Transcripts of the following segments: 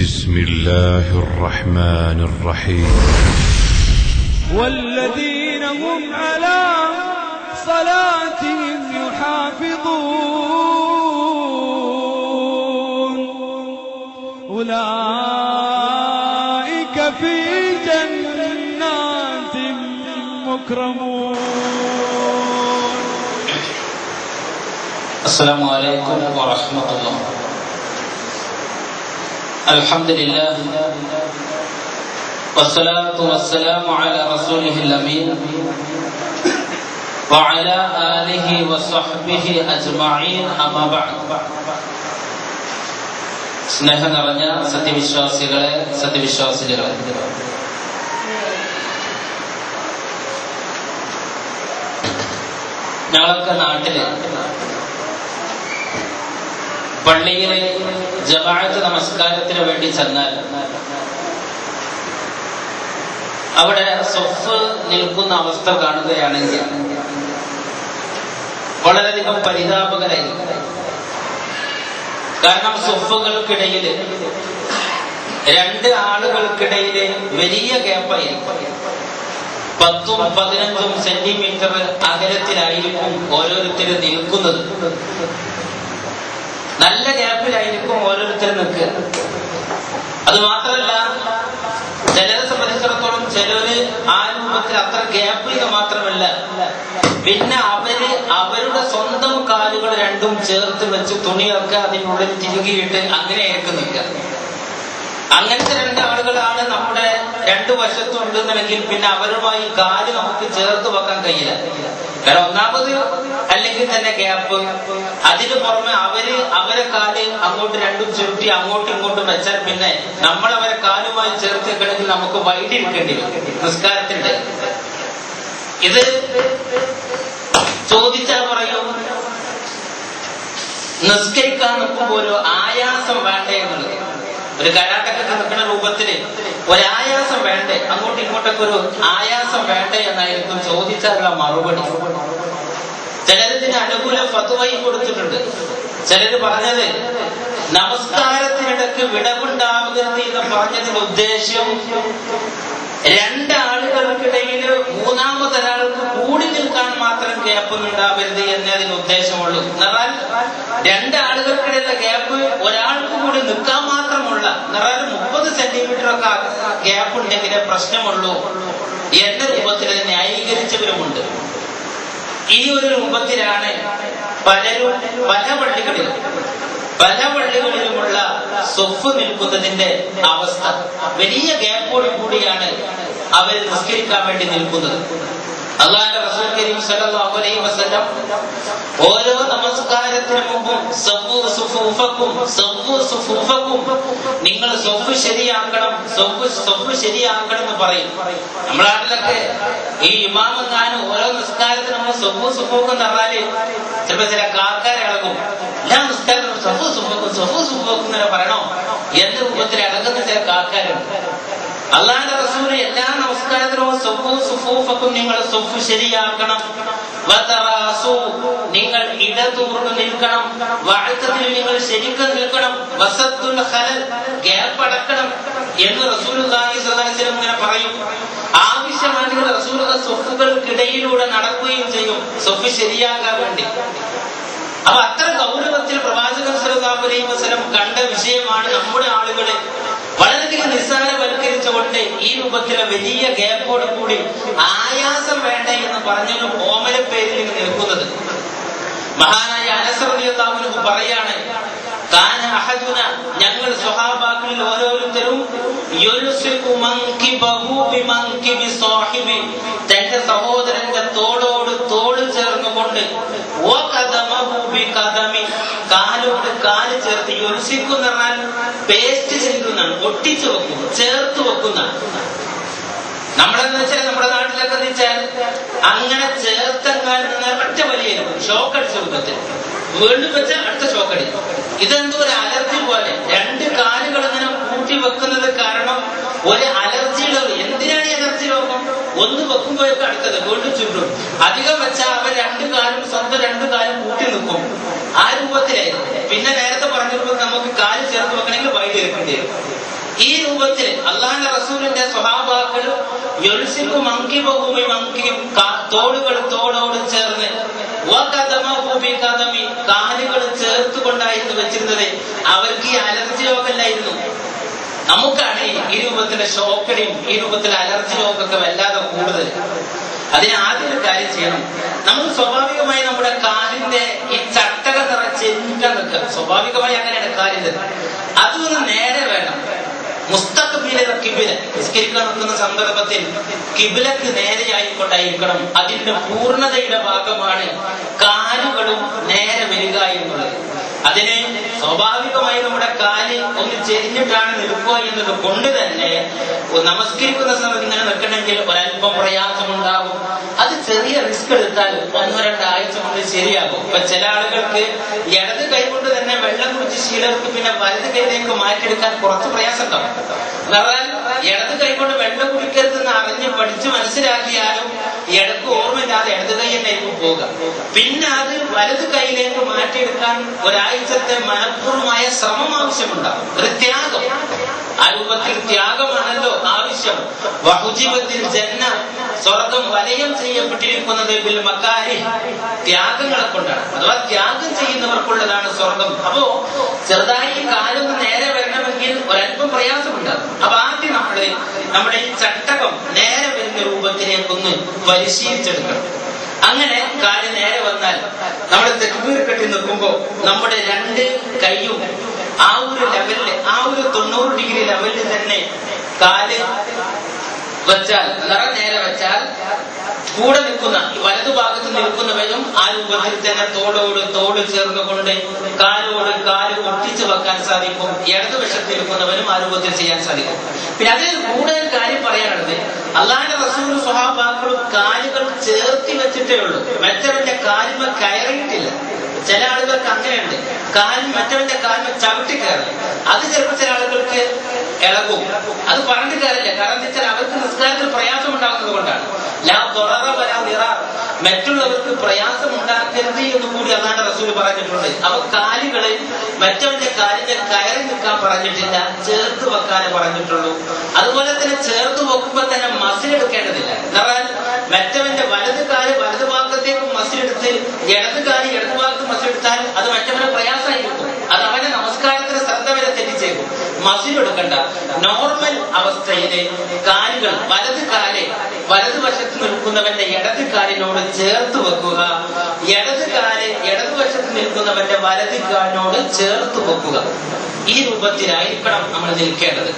بسم الله الرحمن الرحيم. والذين هم على صلاتهم يحافظون. أولئك في جنات مكرمون. السلام عليكم ورحمة الله. الحمد لله والصلاة والسلام على رسوله الأمين وعلى آله وصحبه أجمعين أما بعد സ്നേഹം നിറഞ്ഞ സത്യവിശ്വാസികളെ സത്യവിശ്വാസികളെ ഞങ്ങളൊക്കെ നാട്ടില് പള്ളിയിലെ ജമാഅത്ത് നമസ്കാരത്തിന് വേണ്ടി ചെന്നാൽ അവിടെ സൊഫ് നിൽക്കുന്ന അവസ്ഥ കാണുകയാണെങ്കിൽ വളരെയധികം പരിതാപകരായി. കാരണം സൊഫുകൾക്കിടയിൽ രണ്ട് ആളുകൾക്കിടയിൽ വലിയ ഗ്യാപ്പായിരിക്കും. പത്തും പതിനഞ്ചും സെന്റിമീറ്റർ അകലത്തിലായിരിക്കും ഓരോരുത്തരും നിൽക്കുന്നത്. നല്ല ഗ്യാപ്പിലായിരിക്കും ഓരോരുത്തരും നിൽക്കുക. അത് മാത്രമല്ല ചിലരെ സംബന്ധിച്ചിടത്തോളം ചിലര് ആ രൂപത്തിൽ അത്ര ഗ്യാപ്പിൽ മാത്രമല്ല. പിന്നെ അവർ അവരുടെ സ്വന്തം കാലുകൾ രണ്ടും ചേർത്ത് വെച്ച് തുണിയൊക്കെ അതിനുള്ളിൽ തിരുകിയിട്ട് അങ്ങനെയായിരിക്കും നിൽക്കുക. അങ്ങനത്തെ രണ്ട് ആളുകളാണ് നമ്മുടെ രണ്ടു വശത്തുണ്ടെന്നുണ്ടെങ്കിൽ പിന്നെ അവരുമായി കാൽ നമുക്ക് ചേർത്ത് വെക്കാൻ കഴിയില്ല. കാരണം ഒന്നാമത് അല്ലെങ്കിൽ തന്നെ ഗ്യാപ്പ്. അതിന് പുറമെ അവർ അവരെ കാൽ അങ്ങോട്ട് രണ്ടും ചുരുട്ടി അങ്ങോട്ടും ഇങ്ങോട്ടും വെച്ചാൽ പിന്നെ നമ്മൾ അവരെ കാലുമായി ചേർത്ത് കിടക്കി നമുക്ക് വൈകി എടുക്കേണ്ടി വരും. നിസ്കാരത്തിന്റെ ഇത് ചോദിച്ചാൽ പറയും നിസ്കരിക്കാൻ നിൽക്കുമ്പോൾ ഒരു ആയാസം വേണ്ടേ എന്നുള്ളത്. ഒരു കരാട്ടക്കൊക്കെ നിൽക്കുന്ന രൂപത്തിൽ ഒരു ആയാസം വേണ്ടേ? അങ്ങോട്ടും ഇങ്ങോട്ടൊക്കെ ഒരു ആയാസം വേണ്ടേ എന്നായിരിക്കും ചോദിച്ചാലുള്ള മറുപടി. ചിലരിതിന് അനുകൂല ഫതുവായി കൊടുത്തിട്ടുണ്ട്. ചിലര് പറഞ്ഞത് നമസ്കാരത്തിനിടക്ക് വിടവുണ്ടാവരുത് എന്ന് പറഞ്ഞതിന്റെ ഉദ്ദേശ്യം രണ്ടാളുകൾക്കിടയിൽ മൂന്നാമതൊരാൾക്ക് കൂടി നിൽക്കാൻ മാത്രം ഗ്യാപ്പൊന്നും ഉണ്ടാവരുത് എന്നേ അതിന് ഉദ്ദേശമുള്ളൂ. എന്നാൽ രണ്ടാളുകൾക്കിടയിലെ ഗ്യാപ്പ് ഒരാൾക്ക് കൂടി നിൽക്കാൻ മാത്രമുള്ള എന്നാൽ മുപ്പത് സെന്റിമീറ്റർ ഒക്കെ ഗ്യാപ്പ് ഉണ്ടെങ്കിലേ പ്രശ്നമുള്ളൂ. എന്ന രൂപത്തിൽ ന്യായീകരിച്ചവരുമുണ്ട്. ഈ ഒരു രൂപത്തിലാണ് പലരും പല പള്ളികളിലും പല പള്ളികളിലുമുള്ള സ്വഫ് നിൽക്കുന്നതിന്റെ അവസ്ഥ. വലിയ ഗ്യാപ്പോട് കൂടിയാണ് അവർ നിസ്കരിക്കാൻ വേണ്ടി നിൽക്കുന്നത്. അള്ളാന്റെ റസൂൽ സല്ലല്ലാഹു അലൈഹി വസല്ലം ഓരോ നമസ്കാരത്തിന് മുമ്പും സുഫൂഫക്കും സഫു നിങ്ങൾ സൊഫ് ശരിയാക്കണം സൊഫ് സൊഫ് ശരിയാക്കണം എന്ന് പറയും. നമ്മുടെ ഈ ഇമാമും ഞാനും ഓരോ നിസ്കാരത്തിന് നമ്മൾ സൊഫു സുഫൂക്കും എന്ന് ചിലപ്പോ ചില കാക്കാരെ ഇളകും. എല്ലാ നിസ്കാരത്തിനും സഫു സുഫൂക്കും സഫു സുഫൂക്കും എന്ന് പറയണോ? എന്ന രൂപത്തിൽ ഇളകുന്ന ചില കാക്കാരുണ്ട് അള്ളാന്റെ റസൂൽ എല്ലാ നമസ്കാരത്തിലും സൊഫു സുഫൂഫക്കും നിങ്ങൾ സൊഫ് ശരിയാക്കണം. നിങ്ങൾ ഇടതൂർന്ന് നിൽക്കണം. വാഴ്ത്തത്തിൽ വസത്തുൽ എന്ന് റസൂലുള്ളാഹി സ്വല്ലല്ലാഹി അലൈഹി വസല്ലം ഇങ്ങനെ പറയും. ആവശ്യമാണെങ്കിൽ റസൂലുള്ള സൊഫുകൾക്കിടയിലൂടെ നടക്കുകയും ചെയ്യും. സൊഫ് ശരിയാകാൻ വേണ്ടി. അപ്പൊ അത്ര ഗൗരവത്തിൽ പ്രവാചകൻ സല്ലല്ലാഹു അലൈഹി വസല്ലം കണ്ട വിഷയമാണ് നമ്മുടെ ആളുകളെ. വളരെയധികം നിസ്സാരവൽക്കരിച്ചുകൊണ്ട് ഈ രൂപത്തിലെ വലിയ ഗ്യാപ്പോട് കൂടി ആയാസം വേണ്ട എന്ന് പറഞ്ഞൊരു ഓമന പേരിൽ നിൽക്കുന്നത്. മഹാനായ അനസറിയാവുന്ന പറയാണ് ഞങ്ങൾ സ്വഹാബാക്കളിൽ ഓരോരുത്തരും തന്റെ സഹോദരന്റെ തോളോട് തോൾ ചേർന്നുകൊണ്ട് കാലോട് കാൽ ചേർത്ത് പറഞ്ഞാൽ പേസ്റ്റ് ചെയ്യുന്നതാണ് ഒട്ടിച്ചു വെക്കും ചേർത്ത് വെക്കുന്ന നമ്മളെന്ന് വെച്ചാൽ നമ്മുടെ നാട്ടിലൊക്കെ വെച്ചാൽ അങ്ങനെ ചേർത്തെങ്ങാൻ ഒറ്റ വലിയ ഷോക്ക് അടിച്ച രൂപത്തിൽ. വീണ്ടും വെച്ചാൽ അടുത്ത നോക്കണേ ഇതെന്തോ ഒരു അലർജി പോലെ. രണ്ട് കാലുകൾ ഇങ്ങനെ കൂട്ടി വെക്കുന്നത് കാരണം ഒരു അലർജി എന്തിനാണ് ഈ അലർജി രോഗം? ഒന്ന് വെക്കുമ്പോഴേക്കും അടുത്തത് വീണ്ടും ചുണ്ടും. അധികം വെച്ചാൽ അവർ രണ്ട് കാലും സ്വന്തം രണ്ട് കാലും കൂട്ടി നിൽക്കും ആ രൂപത്തിലായി പിന്നെ നേരത്തെ പറഞ്ഞപ്പോൾ നമുക്ക് കാൽ ചേർത്ത് വെക്കണമെങ്കിൽ വൈകി എടുക്കേണ്ടി വരും. ഈ രൂപത്തിൽ അള്ളാഹാന്റെ റസൂലിന്റെ സ്വഭാവാക്കൾ എഴുസിക്കും മങ്കി ബഹുമി മങ്കിയും തോളുകൾ തോടോട് ചേർന്ന് കഥമി കാലുകൾ ചേർത്തുകൊണ്ടായിരുന്നു വെച്ചിരുന്നത്. അവർക്ക് ഈ അലർജി രോഗമല്ലായിരുന്നു. നമുക്കാണ് ഈ രൂപത്തിലെ ഷോക്കടിയും ഈ രൂപത്തിലെ അലർജി രോഗമൊക്കെ വല്ലാതെ കൂടുതൽ. അതിന് ആദ്യം ഒരു കാര്യം ചെയ്യണം. നമ്മൾ സ്വാഭാവികമായി നമ്മുടെ കാലിന്റെ ഈ ചട്ടക നിറച്ച് എല്ലാം നിൽക്കുക. സ്വാഭാവികമായി അങ്ങനെയാണ് കാലിന്റെ. അതൊന്ന് നേരെ മുസ്തഖബിലെ കിബില നിസ്കരിക്കാൻ നിൽക്കുന്ന സന്ദർഭത്തിൽ കിബിലക്ക് നേരെയായിക്കൊണ്ടായിരിക്കണം അതിന്റെ പൂർണതയുടെ ഭാഗമാണ് കാലുകളും നേരെ വരിക എന്നുള്ളത്. അതിന് സ്വാഭാവികമായി നമ്മുടെ കാലിൽ ഒന്ന് ചെരിഞ്ഞിട്ടാണ് നിൽക്കുക എന്നത് കൊണ്ട് തന്നെ നമസ്കരിക്കുന്ന സമയത്ത് ഇങ്ങനെ നിൽക്കണമെങ്കിൽ ഒരല്പം പ്രയാസമുണ്ടാകും. അത് ചെറിയ റിസ്ക് എടുത്താൽ ഒന്നോ രണ്ടാഴ്ച കൊണ്ട് ശരിയാകും. ഇപ്പൊ ചില ആളുകൾക്ക് ഇടത് കൈകൊണ്ട് തന്നെ വെള്ളം കുടിച്ച് ശീലർക്ക് പിന്നെ വലത് കൈയിലേക്ക് മാറ്റിയെടുക്കാൻ കുറച്ച് പ്രയാസം ഉണ്ടാവും. എന്ന് പറഞ്ഞാൽ ഇടത് കൈ കൊണ്ട് വെള്ളം കുടിക്കരുതെന്ന് അറിഞ്ഞ് പഠിച്ച് മനസ്സിലാക്കിയാലും ഇടയ്ക്ക് കൈ തന്നെയായിരിക്കും പോവുക പിന്നെ അത് വലത് കൈയിലേക്ക് മാറ്റിയെടുക്കാൻ ഒരാഴ്ചത്തെ മനഃപൂർവമായ ശ്രമം ആവശ്യമുണ്ടാകും. ഒരു ത്യാഗം. ആ രൂപത്തിൽ ത്യാഗമാണല്ലോ ആവശ്യം. വഹുജീവത്തിൽ ജന്ന സ്വർഗം വലയം ചെയ്യപ്പെട്ടിരിക്കുന്നത് ബിൽ മക്കാരി ത്യാഗങ്ങളെ കൊണ്ടാണ്. അഥവാ ത്യാഗം ചെയ്യുന്നവർക്കുള്ളതാണ് സ്വർഗം. അപ്പോ ചെറുതായി കാലം നേരെ വരണമെങ്കിൽ ഒരല്പം പ്രയാസമുണ്ടാകും. അപ്പൊ ആദ്യം നമ്മൾ നമ്മുടെ ഈ ചട്ടകം നേരെ വരുന്ന രൂപത്തിലേക്കൊന്ന് പരിശീലിച്ചെടുക്കണം. അങ്ങനെ കാര്യം നേരെ വന്നാൽ നമ്മൾ തെക്കുപീർ കെട്ടി നിൽക്കുമ്പോ നമ്മുടെ രണ്ട് കൈയും ആ ഒരു ലെവലിൽ ആ ഒരു തൊണ്ണൂറ് ഡിഗ്രി ലെവലിൽ തന്നെ കാൽ വെച്ചാൽ നിറ നേരെ വെച്ചാൽ കൂടെ നിൽക്കുന്ന വലതുഭാഗത്ത് നിൽക്കുന്നവരും ആ രൂപത്തിൽ തന്നെ തോളോട് തോട് ചേർന്നുകൊണ്ട് കാലോട് കാൽ ഒട്ടിച്ചു വെക്കാൻ സാധിക്കും. ഇടതുവശത്ത് നിൽക്കുന്നവരും ആ രൂപത്തിൽ ചെയ്യാൻ സാധിക്കും. പിന്നെ അതിൽ കൂടുതൽ കാര്യം പറയാനുള്ളത് അള്ളാന്റെ റസൂൽ സ്വഹാബാക്കളും കാലുകൾ ചേർത്തി വെച്ചിട്ടേ ഉള്ളൂ. മറ്റവന്റെ കാലുമ കയറിയിട്ടില്ല. ചില ആളുകൾക്ക് അങ്ങനെയുണ്ട്. കാൽ മറ്റവന്റെ കാലിന് ചവിട്ടി കയറി. അത് ചിലപ്പോൾ ചില ആളുകൾക്ക് ഇളകും. അത് പറഞ്ഞു കയറില്ല കാരണം വെച്ചാൽ അവർക്ക് നിസ്കാരത്തിൽ പ്രയാസം ഉണ്ടാകുന്നത് കൊണ്ടാണ്. മറ്റുള്ളവർക്ക് പ്രയാസം ഉണ്ടാക്കരുത് എന്ന് കൂടി അതാണ് റസൂൽ പറഞ്ഞിട്ടുണ്ട്. അപ്പൊ കാലുകളെ മറ്റവന്റെ കാലിന്റെ കയറി നിൽക്കാൻ പറഞ്ഞിട്ടില്ല ചേർത്ത് വെക്കാനേ പറഞ്ഞിട്ടുള്ളൂ. അതുപോലെ തന്നെ ചേർത്ത് വെക്കുമ്പോൾ തന്നെ മസിൽ എടുക്കേണ്ടതില്ല. എന്ന് മറ്റവന്റെ വലത് കാൽ വലത് ഭാഗത്തേക്ക് മസിലെടുത്ത് ഇടത് കാൽ ഇടത് ഭാഗത്ത് മസിലെടുത്താൽ അത് മറ്റവന് പ്രയാസമായിരിക്കും അത് അവന്റെ നമസ്കാരത്തിന് ശ്രദ്ധ വരെ തെറ്റിച്ചേക്കും. മസിൽ എടുക്കണ്ട. നോർമൽ അവസ്ഥയിലെ കാലുകൾ വലത് കാലെ വലതുവശത്ത് നിൽക്കുന്നവന്റെ ഇടത് കാലിനോട് ചേർത്ത് വെക്കുക. ഇടത് കാൽ ഇടതുവശത്ത് നിൽക്കുന്നവന്റെ വലത് കാലിനോട് ചേർത്ത് വെക്കുക. ഈ രൂപത്തിലായിരിക്കണം നമ്മൾ നിൽക്കേണ്ടത്.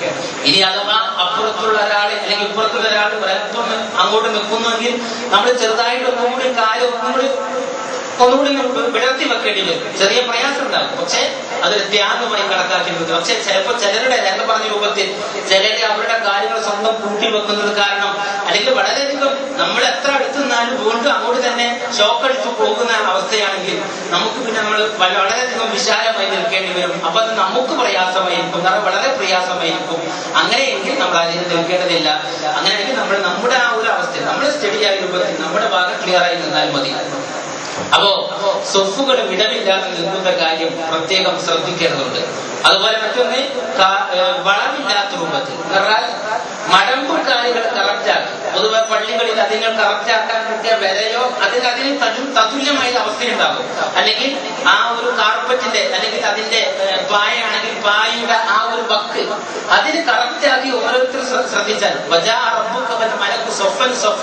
ഇനി അഥവാ അപ്പുറത്തുള്ള ഒരാൾ അല്ലെങ്കിൽ ഇപ്പുറത്തുള്ള ഒരാൾ ഒരല്പം അങ്ങോട്ട് നിൽക്കുന്നുവെങ്കിൽ നമ്മൾ ചെറുതായിട്ട് ഒന്നുകൂടി കാൽ ഒന്നുകൂടി ഒന്നുകൂടി വിടർത്തി വെക്കേണ്ടി വരും. ചെറിയ പ്രയാസം ഉണ്ടാകും. പക്ഷെ അതൊരു ത്യാഗമായി കണക്കാക്കുന്നത് പക്ഷെ ചിലപ്പോൾ ചിലരുടെ നേരത്തെ പറഞ്ഞ രൂപത്തിൽ ചിലരെ അവരുടെ കാര്യങ്ങൾ സ്വന്തം കൂട്ടി വെക്കുന്നത് കാരണം അല്ലെങ്കിൽ വളരെയധികം നമ്മൾ എത്ര വീണ്ടും അങ്ങോട്ട് തന്നെ ഷോക്ക് അടിച്ചു പോകുന്ന അവസ്ഥയാണെങ്കിൽ നമുക്ക് പിന്നെ നമ്മൾ വളരെയധികം വിശാലമായി നിൽക്കേണ്ടി വരും. അപ്പൊ അത് നമുക്ക് പ്രയാസമായിരിക്കും. കാരണം വളരെ പ്രയാസമായിരിക്കും. അങ്ങനെയെങ്കിൽ നമ്മൾ അതിന് നിൽക്കേണ്ടതില്ല. അങ്ങനെയെങ്കിൽ നമ്മൾ നമ്മുടെ ആ ഒരു അവസ്ഥ സ്റ്റഡി ആയി രൂപത്തിൽ നമ്മുടെ ഭാഗം ക്ലിയർ ആയി നിന്നാൽ മതി. അപ്പോ സൊഫുകൾ വിടവില്ലാതെ നിൽക്കുന്ന കാര്യം പ്രത്യേകം ശ്രദ്ധിക്കേണ്ടതുണ്ട്. അതുപോലെ മറ്റൊന്ന് വളമില്ലാത്ത രൂപത്തിൽ. എന്ന് പറഞ്ഞാൽ മടമ്പ് കാലുകൾ കറക്റ്റാക്കുക പൊതുവെ പള്ളികളിൽ അതിനെ കറക്റ്റാക്കാൻ കിട്ടിയ വിലയോ അതിന് അതിന് തതു- തതുല്യമായ അവസ്ഥയുണ്ടാകും. അല്ലെങ്കിൽ ആ ഒരു കാർപ്പറ്റിന്റെ അല്ലെങ്കിൽ അതിന്റെ പായയാണെങ്കിൽ പായയുടെ ആ ഒരു വക്ക് അതിന് കറക്റ്റാക്കി ഓരോരുത്തർ ശ്ര- ശ്രദ്ധിച്ചാൽ മലക്കു സൊഫൻ സൊഫ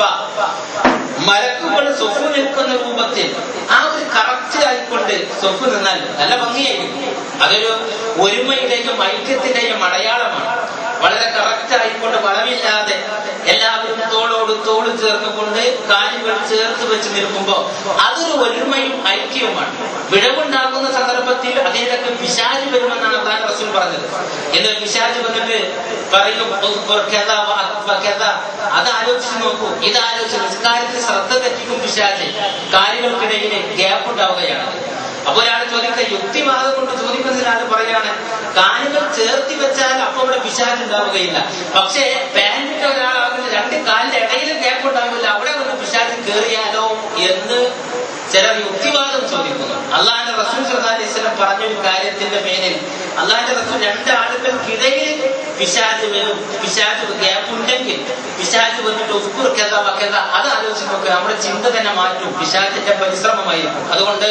മലക്കുകൾ സൊഫു നിൽക്കുന്ന രൂപത്തിൽ ആ ഒരു കറക്റ്റ് ആയിക്കൊണ്ട് സൊഫു നിന്നാൽ നല്ല ഭംഗിയായിരിക്കും. അതൊരു ഒരുമയുടെയും ഐക്യത്തിന്റെയും അടയാളമാണ് വളരെ കറക്റ്റ് ആയിക്കൊണ്ട് വളവില്ലാതെ എല്ലാവരും തോളോട് തോട് കാര്യങ്ങൾ ചേർത്ത് വെച്ച് നിൽക്കുമ്പോ അതൊരു ഒരുമയും ഐക്യവുമാണ്. വിടവുണ്ടാകുന്ന സന്ദർഭത്തിൽ അതിനിടയ്ക്ക് പിശാജ് വരുമെന്നാണ് അതാണ് റസൂൽ പറഞ്ഞത്. എന്നാൽ പിശാജ് വന്നിട്ട് പറയും. അത് ആലോചിച്ച് നോക്കൂ. ഇത് ആലോചിച്ച് നിസ്കാരത്തിൽ ശ്രദ്ധ തെറ്റിക്കും പിശാജ് കാര്യങ്ങൾക്കിടയിൽ ഗ്യാപ്പ് ഉണ്ടാവുകയാണ്. അപ്പൊ ഒരാൾ ചോദിക്കുക യുക്തിവാദം കൊണ്ട് ചോദിക്കുന്നതിന് ആൾ പറയാണ് കാലുകൾ ചേർത്തി വെച്ചാൽ അപ്പൊ ഇവിടെ വിശാലുണ്ടാവുകയില്ല ഉണ്ടാവുകയില്ല. പക്ഷേ പാൻറിന്റെ ഒരാളാകുന്ന രണ്ട് കാലിന്റെ ഇടയിൽ ഗ്യാപ്പ് ഉണ്ടാവില്ല അവിടെ ഒന്ന് പിശാജ് കയറിയാലോ എന്ന് ചിലർ യുക്തിവാദം ചോദിക്കുന്നു. അള്ളാഹിന്റെ റസൂൽ അലൈഹി വസല്ലം പറഞ്ഞൊരു കാര്യത്തിന്റെ പേരിൽ അള്ളാഹിന്റെ റസൂൽ രണ്ട് ആളുകൾക്കിടയിൽ പിശാജ് വരും. പിശാജ് ഗ്യാപ്പ് ഉണ്ടെങ്കിൽ പിശാജ് വന്നിട്ട് ഉസ്കുറുക്കത വക്കത അത് ആലോചിച്ച് നോക്കുക നമ്മുടെ ചിന്ത തന്നെ മാറ്റും. പിശാജിന്റെ പരിശ്രമമായിരിക്കും. അതുകൊണ്ട്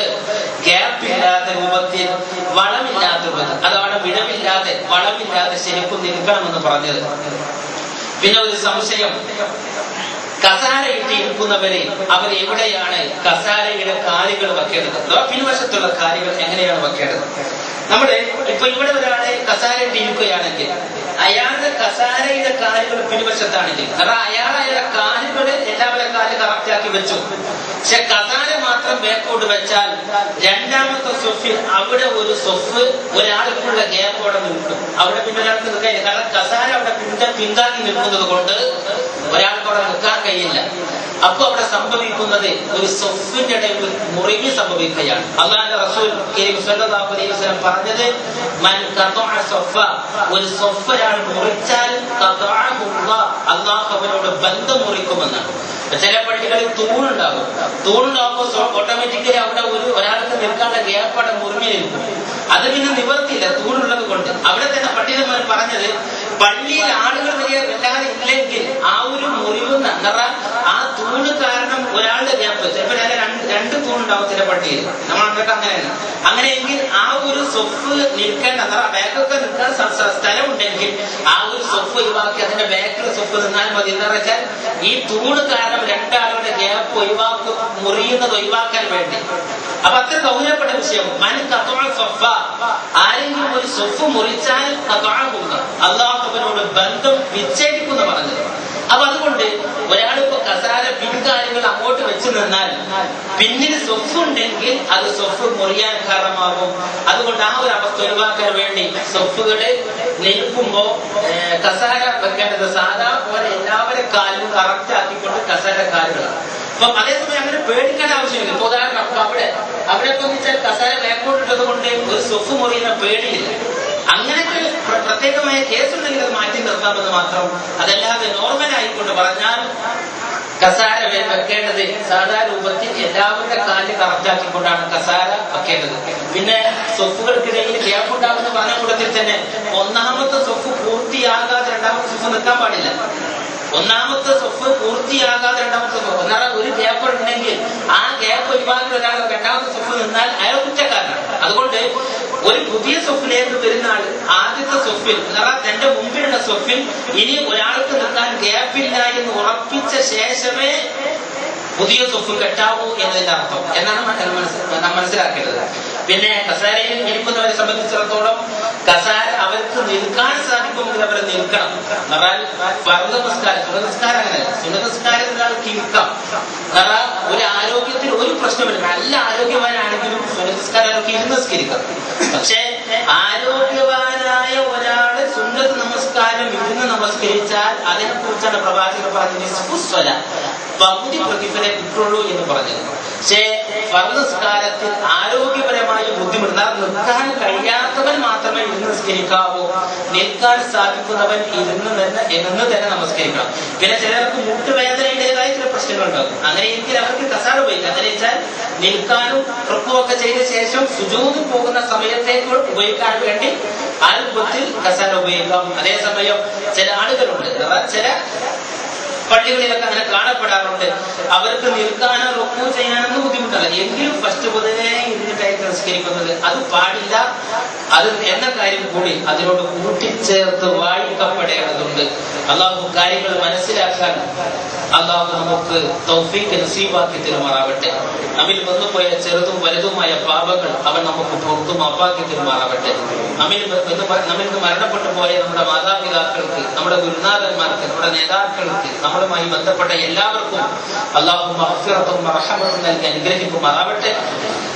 ഗ്യാപ്പ് ഇല്ലാത്ത രൂപത്തിൽ വളമില്ലാത്ത രൂപത്തിൽ അതാണ് വിടവില്ലാതെ വളമില്ലാതെ ശരിക്കും നിൽക്കണമെന്ന് പറഞ്ഞത്. പിന്നെ ഒരു സംശയം. കസാരയിട്ട് ഇരിക്കുന്നവരെ അവർ എവിടെയാണ് കസാരയുടെ കാലുകൾ വെക്കേണ്ടത് പിൻവശത്തുള്ള കാലുകൾ എങ്ങനെയാണ് വെക്കേണ്ടത് നമ്മുടെ ഇപ്പൊ ഇവിടെ ഒരാളെ കസാര ഇരിക്കുകയാണെങ്കിൽ അയാളുടെ കസാരയുടെ കാലുകൾ പിൻവശത്താണെങ്കിൽ കാരണം അയാളുടെ കാലുകൾ എല്ലാവരുടെ കാൽ കറക്റ്റാക്കി വെച്ചു. പക്ഷെ കസാര മാത്രം ബാക്കോട്ട് വെച്ചാൽ രണ്ടാമത്തെ സൊഫിൽ അവിടെ ഒരു സൊഫ് ഒരാൾക്കുള്ള ഗ്യാപ്പ് അവിടെ നിൽക്കും. അവിടെ പിന്നെ ഒരാൾക്ക് നിൽക്കാൻ കാരണം കസാര അവിടെ പിന്ത പിന്താങ്ങി നിൽക്കുന്നത് കൊണ്ട് ഒരാൾക്ക് അവിടെ നിൽക്കാൻ കഴിയില്ല. അപ്പൊ അവിടെ സംഭവിക്കുന്നത് ഒരു സൊഫിന്റെ ഇടയിൽ ഒരു മുറിവ് സംഭവിക്കുകയാണ്. അള്ളാഹിന്റെ റസൂൽ അലൈഹി പറഞ്ഞത് ഒരു സൊഫ മുറിച്ചാൽ അള്ളാഹു അവനോട് ബന്ധം മുറിക്കുമെന്നാണ്. ചില പള്ളികളിൽ തൂണുണ്ടാകും. തൂണുണ്ടാകുമ്പോൾ ഓട്ടോമാറ്റിക്കലി അവിടെ ഒരു ഒരാൾക്ക് നിൽക്കാനുള്ള ഗ്യാപ്പ് മുറിഞ്ഞു നിൽക്കും. അത് പിന്നെ നിവർത്തിയില്ല തൂണുള്ളത് കൊണ്ട്. അവിടെ തന്നെ പണ്ഡിതന്മാർ പറഞ്ഞത് പള്ളിയിൽ ആളുകൾ വലിയ ഇല്ലെങ്കിൽ ആ ഒരു മുറിവ് ആ തൂണ് കാരണം ഒരാളുടെ ഗ്യാപ്പ് ചിലപ്പോൾ രണ്ട് രണ്ട് തൂണുണ്ടാവും ചില പട്ടിയിൽ നമ്മൾ അങ്ങോട്ട് അങ്ങനെയാണ് അങ്ങനെയെങ്കിൽ ആ ഒരു സൊഫ് നിൽക്കേണ്ട നിറ ബാക്കൊക്കെ നിൽക്കാൻ സ്ഥലം ഉണ്ടെങ്കിൽ ആ ഒരു സൊഫ് ഒഴിവാക്കി അതിന്റെ ബാക്കിൽ സൊഫ് നിന്നാൽ മതി. എന്ന് വെച്ചാൽ ഈ തൂണ് കാരണം രണ്ടാളുടെ ഗ്യാപ്പ് ഒഴിവാക്കും മുറിയുന്നത് ഒഴിവാക്കാൻ വേണ്ടി. അപ്പൊ അത്ര ഗൗരവപ്പെട്ട വിഷയം. മൻ ഖത്വഅ സ്വഫ ആരെങ്കിലും ഒരു സ്വഫ് മുറിച്ചാൽ ഖത്വഅഹുല്ല അള്ളാഹുവിനോട് ബന്ധം വിച്ഛേദിക്കുന്ന പറഞ്ഞത്. അപ്പൊ അതുകൊണ്ട് ഒരാളിപ്പോ കസാര പിൻകാര്യങ്ങൾ അങ്ങോട്ട് വെച്ച് നിന്നാൽ പിന്നിൽ സ്വഫ് ഉണ്ടെങ്കിൽ അത് സ്വഫ് മുറിയാൻ കാരണമാകും. അതുകൊണ്ട് ആ ഒരു അവസ്ഥ ഒഴിവാക്കാൻ വേണ്ടി സ്വഫുകളെ നിൽക്കുമ്പോ കസാര വെക്കേണ്ടത് സാധാ പോലെ എല്ലാവരും കാലും കറക്റ്റ് ആക്കിക്കൊണ്ട് കസാര കാലുകളാണ്. അപ്പൊ അതേസമയം അങ്ങനെ പേടിക്കേണ്ട ആവശ്യമില്ല. ഉദാഹരണം അവിടെ അവിടെ ഇപ്പൊ കസാര വേക്കോട്ടിട്ടത് കൊണ്ട് ഒരു സ്വഫ് മുറിയുന്ന പേടിയില്ല. പ്ര- പ്രത്യേകമായ കേസുണ്ടെങ്കിൽ അത് മാറ്റി നിർത്താമെന്ന് മാത്രം അതല്ലാതെ നോർമൽ ആയിക്കൊണ്ട് പറഞ്ഞാൽ കസാര വെക്കേണ്ടത് സാധാ രൂപത്തിൽ എല്ലാവരുടെ കാൽ കറക്റ്റാക്കിക്കൊണ്ടാണ് കസാര വെക്കേണ്ടത്. പിന്നെ സ്വപ്പുകൾക്കിടയിൽ ഗ്യാപ്പ് ഉണ്ടാകുന്ന പറഞ്ഞ കൂട്ടത്തിൽ തന്നെ ഒന്നാമത്തെ സ്വപ്പ് പൂർത്തിയാകാതെ രണ്ടാമത്തെ സ്വപ്പ് നിൽക്കാൻ പാടില്ല. ഒന്നാമത്തെ സൊഫ് പൂർത്തിയാകാതെ രണ്ടാമത്തെ സൊഫ് എന്നാൽ ഒരു ഗ്യാപ്പ് ഉണ്ടെങ്കിൽ ആ ഗ്യാപ്പ് ഒഴിവാക്കി ഒരാൾ രണ്ടാമത്തെ സൊഫ് നിന്നാൽ അയാൾ കുറ്റക്കാരനാണ്. അതുകൊണ്ട് ഒരു പുതിയ സൊഫിലേക്ക് വരുന്ന ആൾ ആദ്യത്തെ സൊഫിൽ എന്നാൽ തന്റെ മുമ്പിലുള്ള സൊഫിൽ ഇനി ഒരാൾക്ക് നിൽക്കാൻ ഗ്യാപ്പില്ല എന്ന് ഉറപ്പിച്ച ശേഷമേ പുതിയ സൊഫ് കെട്ടാവൂ എന്നതിന്റെ അർത്ഥം. എന്നാണ് നാം മനസ്സിലാക്കേണ്ടത്. പിന്നെ കസാരയിൽ ഇരിക്കുന്നവരെ സംബന്ധിച്ചിടത്തോളം കസാര അവർക്ക് നിൽക്കാൻ നിൽക്കണം നിറാൽ ഫർദ നമസ്കാരം സുന്ന അങ്ങനെയല്ല സുന്ന നമസ്കാരത്തിൽ ഒരാൾക്ക് കാരണം ഒരു ആരോഗ്യത്തിൽ ഒരു പ്രശ്നമില്ല. നല്ല ആരോഗ്യവാനാണെങ്കിലും സുന്ന ആരോഗ്യം അവർക്ക് ഇരുന്ന് നമസ്കരിക്കാം പക്ഷേ ആരോഗ്യവാനായ ഒരാൾ സുന്ദര നമസ്കാരം ഇരുന്ന് നമസ്കരിച്ചാൽ അതിനെ കുറിച്ചാണ് പ്രവാചകർ പറഞ്ഞത് പകുതി പ്രതിഫലം കിട്ടുള്ളൂ എന്ന് പറഞ്ഞത്. പക്ഷേ ഫർദസ്കാരത്തിൽ ആരോഗ്യപരമായ ബുദ്ധിമുട്ട് നിൽക്കാൻ കഴിയാത്തവൻ മാത്രമേ ഇരുന്ന് നമസ്കരിക്കാവൂ. നിൽക്കാൻ സാധിക്കുന്നവൻ ഇരുന്ന് തന്നെ എന്ന് തന്നെ നമസ്കരിക്കണം. പിന്നെ ചിലർക്ക് മുട്ടുവേദനയുടേതായ ചില പ്രശ്നങ്ങളുണ്ടാകും. അങ്ങനെയെങ്കിൽ അവർക്ക് കസാര ഉപയോഗിക്കാം അങ്ങനെ വെച്ചാൽ നിൽക്കാനും ഒക്കെ ചെയ്ത ശേഷം സുജൂത് പോകുന്ന സമയത്തേക്ക് ഉപയോഗിക്കാൻ വേണ്ടി ആ രൂപത്തിൽ കസാര ഉപയോഗിക്കാം. അതേസമയം ചില ആളുകളുണ്ട്. ചില പള്ളികളിലൊക്കെ അങ്ങനെ കാണപ്പെടാറുണ്ട്. അവർക്ക് നിൽക്കാനോ റുക്കു ചെയ്യാനൊന്നും ബുദ്ധിമുട്ടല്ല. എങ്കിലും ഫസ്റ്റ് പൊതുവേ ഇരുന്നിട്ടായിട്ട് നിസ്കരിക്കുന്നത് അത് പാടില്ല. അത് എന്ന കാര്യം കൂടി അതിനോട് കൂട്ടിച്ചേർത്ത് വായിക്കപ്പെടേണ്ടതുണ്ട്. അള്ളാഹു കാര്യങ്ങൾ മനസ്സിലാക്കാൻ അള്ളാഹു നമുക്ക് തൗഫീക്ക് നസീബാക്കി തെരുമാറാവട്ടെ നമ്മിൽ വന്നുപോയ ചെറുതും വലുതുമായ പാപങ്ങൾ അവൻ നമുക്ക് പുറത്തു മാപ്പാക്കി തെരുമാറാവട്ടെ നമ്മിൽ നമ്മിൽ മരണപ്പെട്ടു പോയ നമ്മുടെ മാതാപിതാക്കൾക്ക് നമ്മുടെ ഗുരുനാഥന്മാർക്ക് നമ്മുടെ നേതാക്കൾക്ക് നമ്മളുമായി ബന്ധപ്പെട്ട എല്ലാവർക്കും അള്ളാഹു മഹഫിറത്തും നൽകി അനുഗ്രഹിക്കുമാറാവട്ടെ.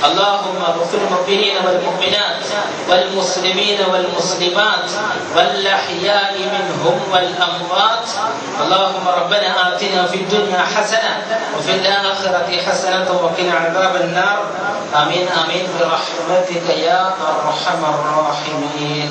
اللهم اغفر المؤمنين والمؤمنات والمسلمين والمسلمات والأحياء منهم والأموات. اللهم ربنا آتنا في الدنيا حسنة وفي الآخرة حسنة وقنا عذاب النار. آمين آمين. برحمتك يا أرحم الراحمين.